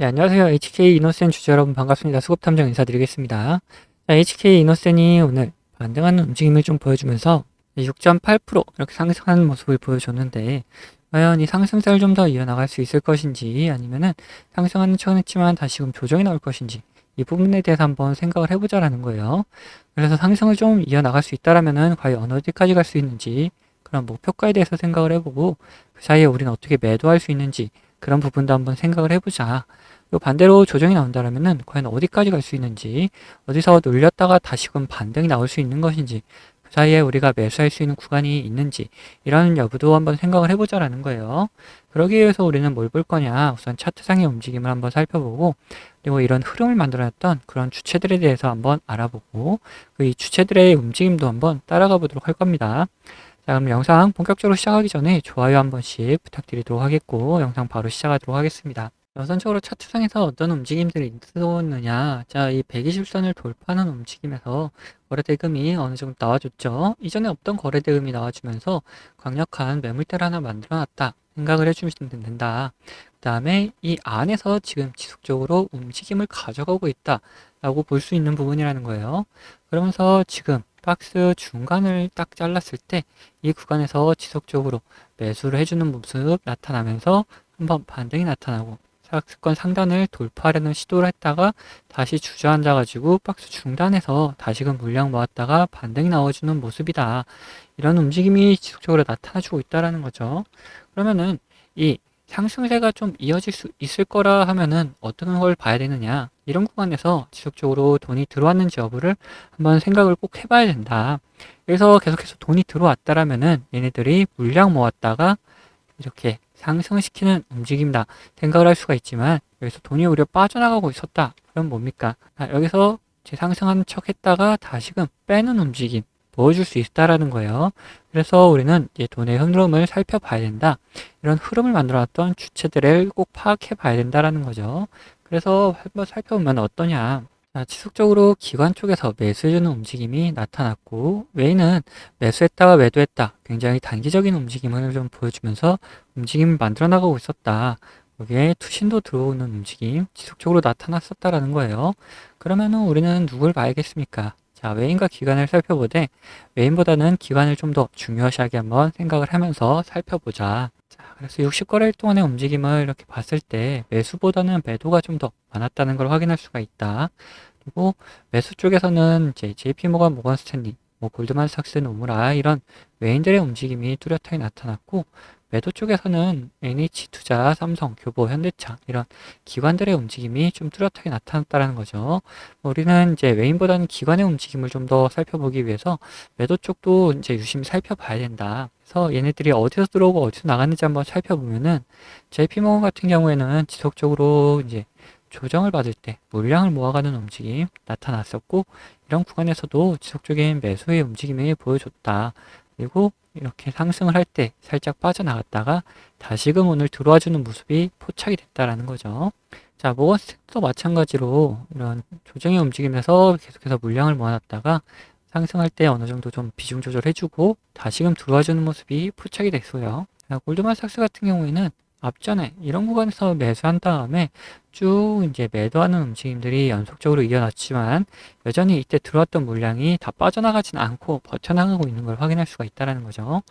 네, 안녕하세요. HK 이노센 주주 여러분 반갑습니다. 수급 탐정 인사드리겠습니다. 자, HK 이노센이 오늘 반등하는 움직임을 좀 보여주면서 6.8% 이렇게 상승하는 모습을 보여줬는데 과연 이 상승세를 좀 더 이어나갈 수 있을 것인지 아니면은 상승하는 척은 했지만 다시금 조정이 나올 것인지 이 부분에 대해서 한번 생각을 해보자라는 거예요. 그래서 상승을 좀 이어나갈 수 있다라면은 과연 어디까지 갈 수 있는지 그런 목표가에 대해서 생각을 해보고 그 사이에 우리는 어떻게 매도할 수 있는지 그런 부분도 한번 생각을 해보자. 요 반대로 조정이 나온다면은 과연 어디까지 갈 수 있는지, 어디서 눌렸다가 다시금 반등이 나올 수 있는 것인지, 그 사이에 우리가 매수할 수 있는 구간이 있는지, 이런 여부도 한번 생각을 해보자라는 거예요. 그러기 위해서 우리는 뭘 볼 거냐, 우선 차트상의 움직임을 한번 살펴보고, 그리고 이런 흐름을 만들어냈던 그런 주체들에 대해서 한번 알아보고, 그 이 주체들의 움직임도 한번 따라가 보도록 할 겁니다. 자, 그럼 영상 본격적으로 시작하기 전에 좋아요 한 번씩 부탁드리도록 하겠고, 영상 바로 시작하도록 하겠습니다. 우선적으로 차트상에서 어떤 움직임들이 있었느냐. 자, 이 120선을 돌파하는 움직임에서 거래대금이 어느 정도 나와줬죠. 이전에 없던 거래대금이 나와주면서 강력한 매물대를 하나 만들어놨다. 생각을 해주시면 된다. 그 다음에 이 안에서 지금 지속적으로 움직임을 가져가고 있다. 라고 볼 수 있는 부분이라는 거예요. 그러면서 지금 박스 중간을 딱 잘랐을 때 이 구간에서 지속적으로 매수를 해주는 모습 나타나면서 한번 반등이 나타나고 사각스권 상단을 돌파하려는 시도를 했다가 다시 주저앉아 가지고 박스 중단에서 다시금 물량 모았다가 반등이 나와주는 모습이다. 이런 움직임이 지속적으로 나타나주고 있다라는 거죠. 그러면은 이 상승세가 좀 이어질 수 있을 거라 하면은 어떤 걸 봐야 되느냐. 이런 구간에서 지속적으로 돈이 들어왔는지 여부를 한번 생각을 꼭 해봐야 된다. 그래서 계속해서 돈이 들어왔다라면은 얘네들이 물량 모았다가 이렇게 상승시키는 움직임이다 생각을 할 수가 있지만 여기서 돈이 오히려 빠져나가고 있었다. 그럼 뭡니까? 아, 여기서 재상승하는 척 했다가 다시금 빼는 움직임 보여줄 수 있다라는 거예요. 그래서 우리는 이제 돈의 흐름을 살펴봐야 된다. 이런 흐름을 만들어놨던 주체들을 꼭 파악해 봐야 된다라는 거죠. 그래서 한번 살펴보면 어떠냐. 자, 지속적으로 기관 쪽에서 매수해주는 움직임이 나타났고, 웨이는 매수했다가 매도했다. 굉장히 단기적인 움직임을 좀 보여주면서 움직임을 만들어 나가고 있었다. 여기에 투신도 들어오는 움직임, 지속적으로 나타났었다라는 거예요. 그러면은 우리는 누굴 봐야겠습니까? 자, 웨인과 기관을 살펴보되, 웨인보다는 기관을 좀 더 중요시하게 한번 생각을 하면서 살펴보자. 자, 그래서 60거래일 동안의 움직임을 이렇게 봤을 때 매수보다는 매도가 좀 더 많았다는 걸 확인할 수가 있다. 그리고 매수 쪽에서는 이제 JP모건, 모건스탠리, 뭐 골드만삭스, 노무라 이런 외인들의 움직임이 뚜렷하게 나타났고 매도 쪽에서는 NH투자, 삼성, 교보, 현대차 이런 기관들의 움직임이 좀 뚜렷하게 나타났다는 거죠. 우리는 이제 외인보다는 기관의 움직임을 좀 더 살펴보기 위해서 매도 쪽도 이제 유심히 살펴봐야 된다. 그래서 얘네들이 어디서 들어오고 어디서 나갔는지 한번 살펴보면은 JP모건 같은 경우에는 지속적으로 이제 조정을 받을 때 물량을 모아가는 움직임 나타났었고 이런 구간에서도 지속적인 매수의 움직임이 보여줬다. 그리고 이렇게 상승을 할 때 살짝 빠져나갔다가 다시금 오늘 들어와주는 모습이 포착이 됐다라는 거죠. 자, 모건스탠도 마찬가지로 이런 조정의 움직임에서 계속해서 물량을 모아놨다가 상승할 때 어느 정도 좀 비중 조절해주고 다시금 들어와주는 모습이 포착이 됐어요. 자, 골드만삭스 같은 경우에는 앞전에 이런 구간에서 매수한 다음에 쭉 이제 매도하는 움직임들이 연속적으로 이어났지만 여전히 이때 들어왔던 물량이 다 빠져나가진 않고 버텨나가고 있는 걸 확인할 수가 있다는 거죠.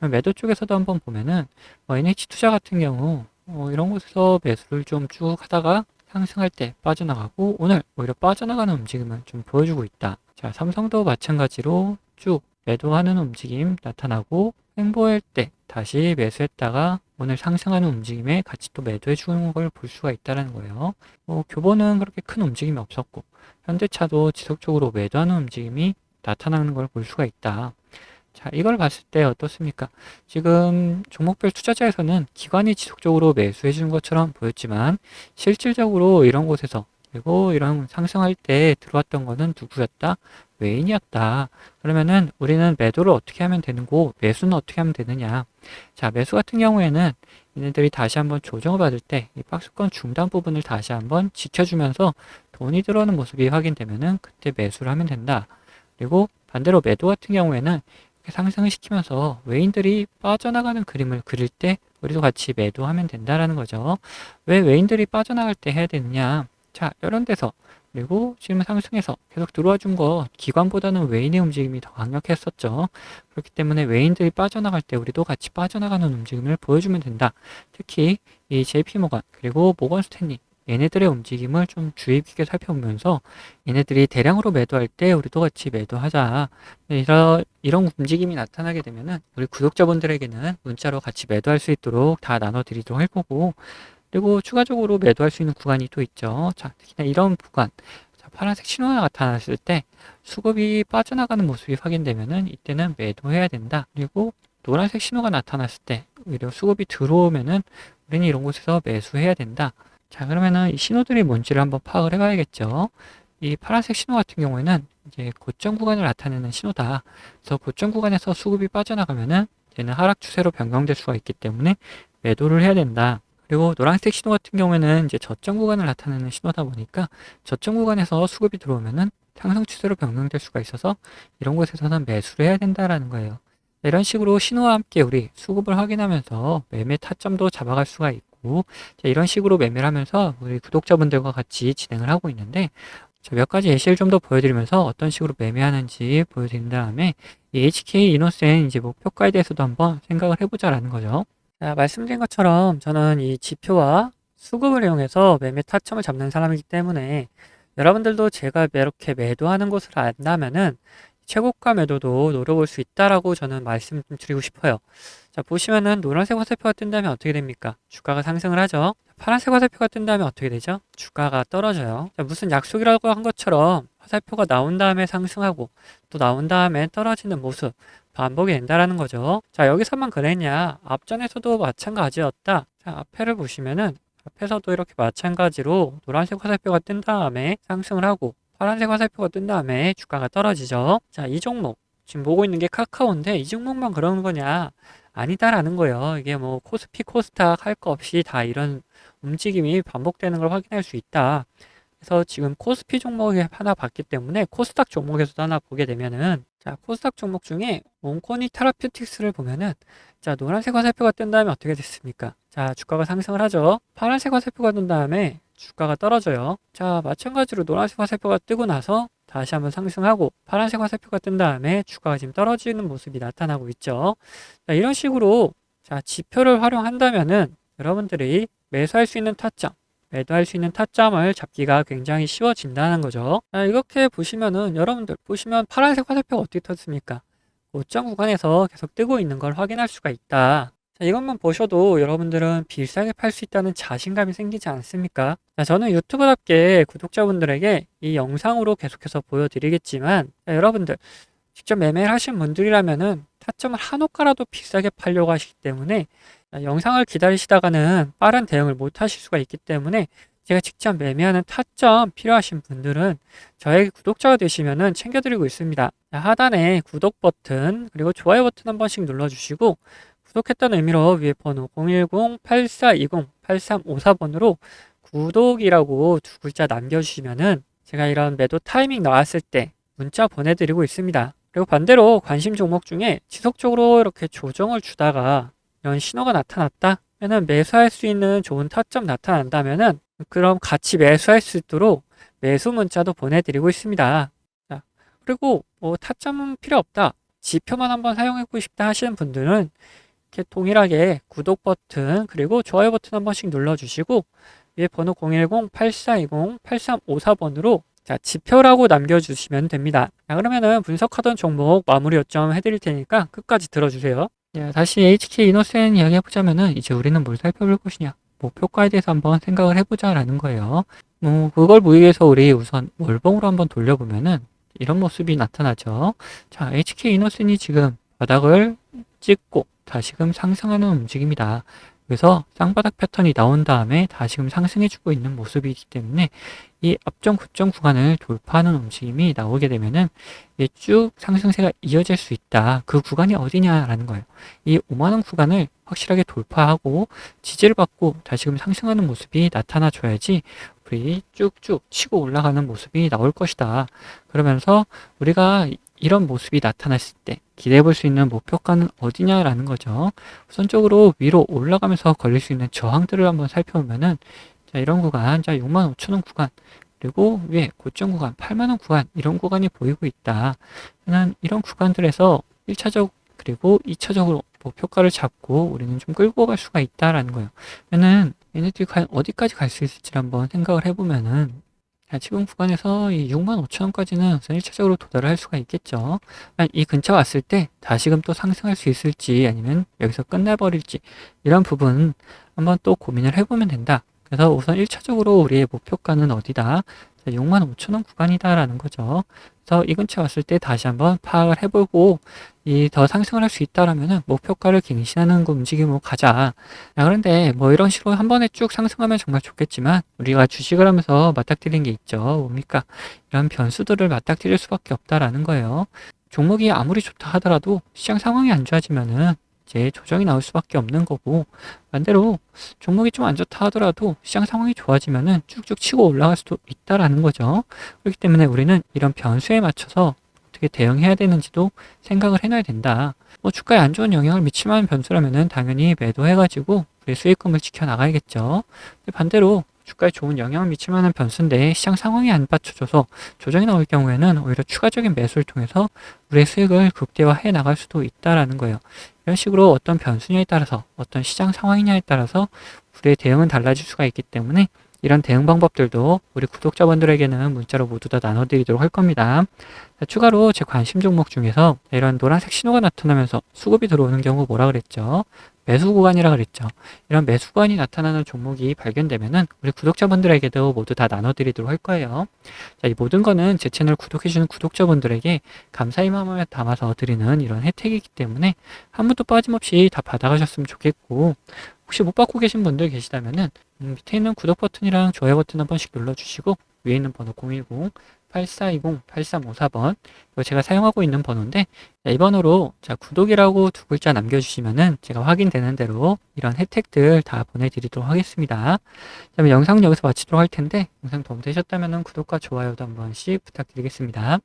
매도 쪽에서도 한번 보면은 뭐 NH투자 같은 경우 어 이런 곳에서 매수를 좀 쭉 하다가 상승할 때 빠져나가고 오늘 오히려 빠져나가는 움직임을 좀 보여주고 있다. 자, 삼성도 마찬가지로 쭉 매도하는 움직임 나타나고 횡보할 때 다시 매수했다가 오늘 상승하는 움직임에 같이 또 매도해 주는 걸 볼 수가 있다는 거예요. 뭐 교보는 그렇게 큰 움직임이 없었고 현대차도 지속적으로 매도하는 움직임이 나타나는 걸 볼 수가 있다. 자, 이걸 봤을 때 어떻습니까? 지금 종목별 투자자에서는 기관이 지속적으로 매수해 주는 것처럼 보였지만 실질적으로 이런 곳에서 그리고 이런 상승할 때 들어왔던 거는 누구였다? 외인이었다. 그러면은 우리는 매도를 어떻게 하면 되는고 매수는 어떻게 하면 되느냐. 자, 매수 같은 경우에는 얘네들이 다시 한번 조정을 받을 때 이 박스권 중단 부분을 다시 한번 지켜주면서 돈이 들어오는 모습이 확인되면은 그때 매수를 하면 된다. 그리고 반대로 매도 같은 경우에는 상승을 시키면서 외인들이 빠져나가는 그림을 그릴 때 우리도 같이 매도하면 된다라는 거죠. 왜 외인들이 빠져나갈 때 해야 되느냐? 자, 이런 데서 그리고 지금 상승해서 계속 들어와 준 거 기관보다는 외인의 움직임이 더 강력했었죠. 그렇기 때문에 외인들이 빠져나갈 때 우리도 같이 빠져나가는 움직임을 보여주면 된다. 특히 이 JP 모건 그리고 모건 스탠리 얘네들의 움직임을 좀 주의 깊게 살펴보면서 얘네들이 대량으로 매도할 때 우리도 같이 매도하자. 이런, 이런 움직임이 나타나게 되면은 우리 구독자분들에게는 문자로 같이 매도할 수 있도록 다 나눠드리도록 할 거고 그리고 추가적으로 매도할 수 있는 구간이 또 있죠. 자, 특히나 이런 구간. 자, 파란색 신호가 나타났을 때 수급이 빠져나가는 모습이 확인되면은 이때는 매도해야 된다. 그리고 노란색 신호가 나타났을 때 오히려 수급이 들어오면은 우리는 이런 곳에서 매수해야 된다. 자, 그러면은 이 신호들이 뭔지를 한번 파악을 해봐야겠죠. 이 파란색 신호 같은 경우에는 이제 고점 구간을 나타내는 신호다. 그래서 고점 구간에서 수급이 빠져나가면은 얘는 하락 추세로 변경될 수가 있기 때문에 매도를 해야 된다. 그리고 노란색 신호 같은 경우에는 이제 저점 구간을 나타내는 신호다 보니까 저점 구간에서 수급이 들어오면은 상승 추세로 변경될 수가 있어서 이런 곳에서는 매수를 해야 된다라는 거예요. 이런 식으로 신호와 함께 우리 수급을 확인하면서 매매 타점도 잡아갈 수가 있고 자, 이런 식으로 매매를 하면서 우리 구독자분들과 같이 진행을 하고 있는데 자, 몇 가지 예시를 좀 더 보여드리면서 어떤 식으로 매매하는지 보여드린 다음에 이 HK 이노센 이제 목표가에 대해서도 한번 생각을 해보자라는 거죠. 자, 말씀드린 것처럼 저는 이 지표와 수급을 이용해서 매매 타점을 잡는 사람이기 때문에 여러분들도 제가 이렇게 매도하는 곳을 안다면은 최고가 매도도 노려볼 수 있다라고 저는 말씀 좀 드리고 싶어요. 자, 보시면은 노란색 화살표가 뜬다면 어떻게 됩니까? 주가가 상승을 하죠. 파란색 화살표가 뜬다면 어떻게 되죠? 주가가 떨어져요. 자, 무슨 약속이라고 한 것처럼 화살표가 나온 다음에 상승하고 또 나온 다음에 떨어지는 모습 반복이 된다라는 거죠. 자, 여기서만 그랬냐? 앞전에서도 마찬가지였다. 자, 앞에를 보시면은 앞에서도 이렇게 마찬가지로 노란색 화살표가 뜬 다음에 상승을 하고 파란색 화살표가 뜬 다음에 주가가 떨어지죠. 자, 이 종목 지금 보고 있는 게 카카오인데 이 종목만 그러는 거냐? 아니다라는 거예요. 이게 뭐 코스피, 코스닥 할 거 없이 다 이런 움직임이 반복되는 걸 확인할 수 있다. 그래서 지금 코스피 종목이 하나 봤기 때문에 코스닥 종목에서도 하나 보게 되면은 자 코스닥 종목 중에 온코니 테라퓨틱스를 보면은 자 노란색 화살표가 뜬 다음에 어떻게 됐습니까? 자 주가가 상승을 하죠. 파란색 화살표가 뜬 다음에 주가가 떨어져요. 자 마찬가지로 노란색 화살표가 뜨고 나서 다시 한번 상승하고 파란색 화살표가 뜬 다음에 주가가 지금 떨어지는 모습이 나타나고 있죠. 자, 이런 식으로 자 지표를 활용한다면은 여러분들이 매수할 수 있는 타점 매도할 수 있는 타점을 잡기가 굉장히 쉬워진다는 거죠. 자, 이렇게 보시면은 여러분들 보시면 파란색 화살표가 어떻게 떴습니까? 고점 구간에서 계속 뜨고 있는 걸 확인할 수가 있다. 자, 이것만 보셔도 여러분들은 비싸게 팔 수 있다는 자신감이 생기지 않습니까? 자, 저는 유튜브답게 구독자분들에게 이 영상으로 계속해서 보여드리겠지만 자, 여러분들 직접 매매를 하신 분들이라면은 타점을 한 호가라도 비싸게 팔려고 하시기 때문에 자, 영상을 기다리시다가는 빠른 대응을 못 하실 수가 있기 때문에 제가 직접 매매하는 타점 필요하신 분들은 저에게 구독자가 되시면은 챙겨드리고 있습니다. 자, 하단에 구독 버튼 그리고 좋아요 버튼 한 번씩 눌러주시고 구독했다는 의미로 위에 번호 010-8420-8354번으로 구독이라고 두 글자 남겨주시면은 제가 이런 매도 타이밍 나왔을 때 문자 보내드리고 있습니다. 그리고 반대로 관심 종목 중에 지속적으로 이렇게 조정을 주다가 이런 신호가 나타났다? 면은 매수할 수 있는 좋은 타점 나타난다면은 그럼 같이 매수할 수 있도록 매수 문자도 보내드리고 있습니다. 자, 그리고 뭐 타점은 필요 없다. 지표만 한번 사용해보고 싶다 하시는 분들은 이렇게 동일하게 구독 버튼 그리고 좋아요 버튼 한 번씩 눌러주시고 위에 번호 010-8420-8354번으로 자, 지표라고 남겨주시면 됩니다. 자, 그러면은 분석하던 종목 마무리 요점 해드릴 테니까 끝까지 들어주세요. 자, 다시 HK 이노센 이야기 해보자면은 이제 우리는 뭘 살펴볼 것이냐. 목표가에 대해서 한번 생각을 해보자 라는 거예요. 뭐, 그걸 보기 위해서 우리 우선 월봉으로 한번 돌려보면은 이런 모습이 나타나죠. 자, HK 이노센이 지금 바닥을 찍고 다시금 상승하는 움직임이다. 그래서 쌍바닥 패턴이 나온 다음에 다시금 상승해주고 있는 모습이기 때문에 이 앞전 고점 구간을 돌파하는 움직임이 나오게 되면은 이쭉 상승세가 이어질 수 있다. 그 구간이 어디냐라는 거예요. 이 5만원 구간을 확실하게 돌파하고 지지를 받고 다시금 상승하는 모습이 나타나 줘야지 우리 쭉쭉 치고 올라가는 모습이 나올 것이다. 그러면서 우리가 이런 모습이 나타났을 때 기대해 볼 수 있는 목표가는 어디냐라는 거죠. 우선적으로 위로 올라가면서 걸릴 수 있는 저항들을 한번 살펴보면은 자, 이런 구간, 자, 65,000원 구간, 그리고 위에 고점 구간, 8만원 구간, 이런 구간이 보이고 있다. 저는 이런 구간들에서 1차적, 그리고 2차적으로 목표가를 잡고 우리는 좀 끌고 갈 수가 있다라는 거예요. 그러면 얘네들이 과연 어디까지 갈 수 있을지 한번 생각을 해보면은 자, 지금 구간에서 이 65,000원까지는 우선 1차적으로 도달을 할 수가 있겠죠. 아, 이 근처 왔을 때 다시금 또 상승할 수 있을지 아니면 여기서 끝나버릴지 이런 부분 한번 또 고민을 해보면 된다. 그래서 우선 1차적으로 우리의 목표가는 어디다? 65,000원 구간이다라는 거죠. 그래서 이 근처 왔을 때 다시 한번 파악을 해보고 이 더 상승을 할 수 있다라면은 목표가를 갱신하는 그 움직임으로 가자. 야, 그런데 뭐 이런 식으로 한 번에 쭉 상승하면 정말 좋겠지만 우리가 주식을 하면서 맞닥뜨린 게 있죠. 뭡니까? 이런 변수들을 맞닥뜨릴 수밖에 없다라는 거예요. 종목이 아무리 좋다 하더라도 시장 상황이 안 좋아지면은 이제 조정이 나올 수밖에 없는 거고 반대로 종목이 좀 안 좋다 하더라도 시장 상황이 좋아지면은 쭉쭉 치고 올라갈 수도 있다라는 거죠. 그렇기 때문에 우리는 이런 변수에 맞춰서 어떻게 대응해야 되는지도 생각을 해놔야 된다. 뭐 주가에 안 좋은 영향을 미칠 만한 변수라면은 당연히 매도해가지고 우리 수익금을 지켜 나가야겠죠. 근데 반대로 주가에 좋은 영향을 미칠 만한 변수인데 시장 상황이 안 받쳐줘서 조정이 나올 경우에는 오히려 추가적인 매수를 통해서 우리의 수익을 극대화해 나갈 수도 있다라는 거예요. 이런 식으로 어떤 변수냐에 따라서 어떤 시장 상황이냐에 따라서 우리의 대응은 달라질 수가 있기 때문에 이런 대응 방법들도 우리 구독자분들에게는 문자로 모두 다 나눠드리도록 할 겁니다. 자, 추가로 제 관심 종목 중에서 이런 노란색 신호가 나타나면서 수급이 들어오는 경우 뭐라 그랬죠? 매수 구간이라 그랬죠. 이런 매수 구간이 나타나는 종목이 발견되면은 우리 구독자분들에게도 모두 다 나눠드리도록 할 거예요. 자, 이 모든 거는 제 채널 구독해주는 구독자분들에게 감사의 마음을 담아서 드리는 이런 혜택이기 때문에 한 분도 빠짐없이 다 받아가셨으면 좋겠고 혹시 못 받고 계신 분들 계시다면은 음, 밑에 있는 구독 버튼이랑 좋아요 버튼 한 번씩 눌러주시고 위에 있는 번호 010 8420-8354번 이거 제가 사용하고 있는 번호인데 자, 이 번호로 자, 구독이라고 두 글자 남겨주시면은 제가 확인되는 대로 이런 혜택들 다 보내드리도록 하겠습니다. 그러면 영상 여기서 마치도록 할 텐데 영상 도움되셨다면 구독과 좋아요도 한 번씩 부탁드리겠습니다.